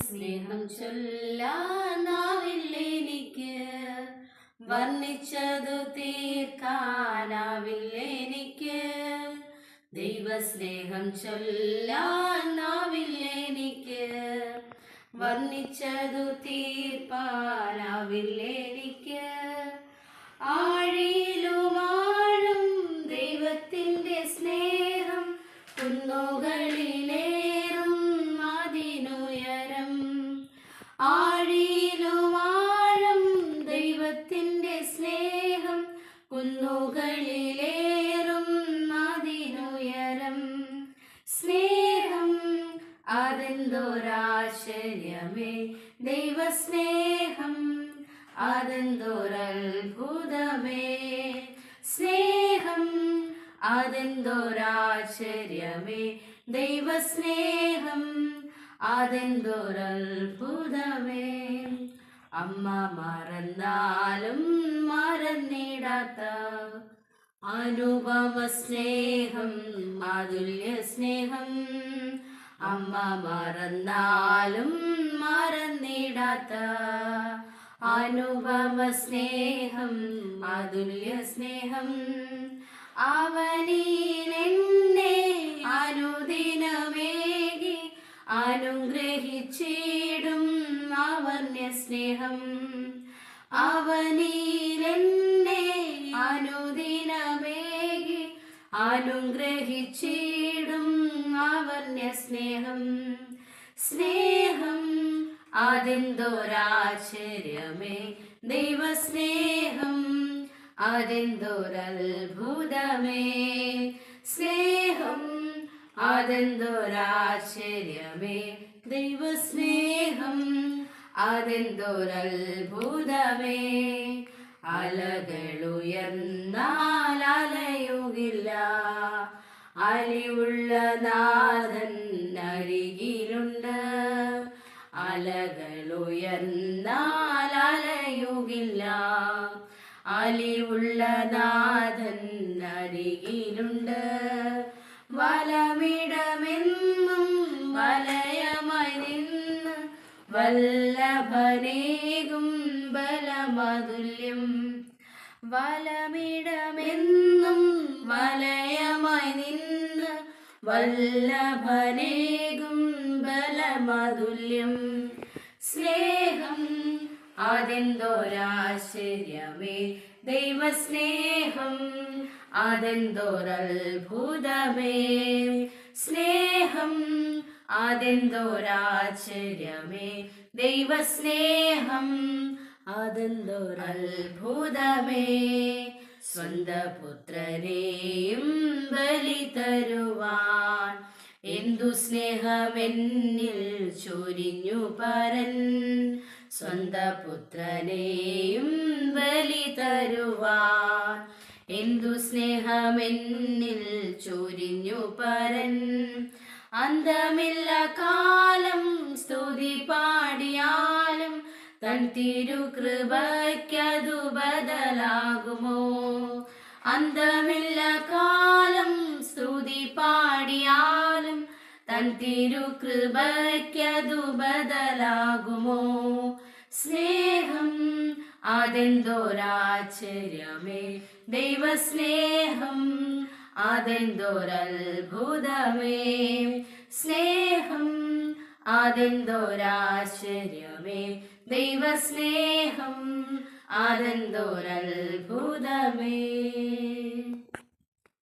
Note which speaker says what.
Speaker 1: സ്നേഹം ചൊല്ലാനാവില്ലെനിക്ക് വർണിച്ചതു തീർക്കാനാവില്ലെനിക്ക് ദൈവസ്നേഹം ചൊല്ലാനാവില്ലെനിക്ക് വർണിച്ചതു തീർപ്പാനാവില്ലെനിക്ക് ആഴിയിലുമാഴും ആഴിയിലുമാഴും ദൈവത്തിന്റെ സ്നേഹം കുന്നുകളിലേറും അതിനുയരം സ്നേഹം അതെന്തോരാശ്ചര്യമേ ദൈവസ്നേഹം അതെന്തോരത്ഭുതമേ. സ്നേഹം അതെന്തോരാശ്ചര്യമേ ദൈവസ്നേഹം അതെന്തോരത്ഭുതമേ? അമ്മ മറന്നാലും മറന്നിടാത്ത അനുപമ സ്നേഹം മാതുല്യ സ്നേഹം. അമ്മ മറന്നാലും മറന്നിടാത്ത അനുപമ സ്നേഹം മാതുല്യ സ്നേഹം. അവനിലെന്നെ അനുഗ്രഹിച്ചിടും അവർണ്യ സ്നേഹം. അവനീലെന്നെ അനുദിനമേകി അനുഗ്രഹിച്ചിടും അവർണ്യ സ്നേഹം. സ്നേഹം അതിന്തോരാശ്ചര്യമേ. ദൈവസ്നേഹം അതിന്തോരത്ഭുതമേ. സ്നേഹം അതെന്തോരാശ്ചര്യമേ ദൈവസ്നേഹം. അതെന്തൊരത്ഭുതമേ അലകളുയർന്നാൽ അലയുകില്ല. അലിയുള്ള നാഥൻ അരികിലുണ്ട്. അലകളുയർന്നാൽ അലയുകില്ല. അലിയുള്ള നാഥൻ അരികിലുണ്ട്. വലമിടമെന്നും വലയമായി നിന്ന് വല്ലഭനേകും ബലമതുല്യം. വലമിടമെന്നും വലയമായി നിന്ന് വല്ലഭനേകും ബലമതുല്യം. സ്നേഹം അതെന്തോരാശ്ചര്യമേ ദൈവസ്നേഹം അതെന്തോരത്ഭുതമേ? സ്നേഹം അതെന്തോരാശ്ചര്യമേ? ദൈവസ്നേഹം അതെന്തോരത്ഭുതമേ? സ്വന്ത പുത്രരെയും ബലി തരുവാൻ എന്തു സ്നേഹമെന്നിൽ ചൊരിഞ്ഞു പരൻ സ്വന്ത പുത്രനെയും ബലി തരുവാൻ. എന്തു സ്നേഹമെന്നിൽ ചൊരിഞ്ഞു പരൻ. അന്തമില്ല കാലം സ്തുതി പാടിയാലും തൻ തിരുകൃപയ്ക്കതു ബദലാകുമോ? അന്തമില്ല കാലം സ്തുതി പാടിയാലും തൻ തിരുകൃപയ്ക്കതു ബദലാകുമോ? സ്നേഹം അതെന്തോരാശ്ചര്യമേ? ദൈവസ്നേഹം അതെന്തോരത്ഭുതമേ? സ്നേഹം അതെന്തോരാശ്ചര്യമേ? ദൈവസ്നേഹം അതെന്തോരത്ഭുതമേ?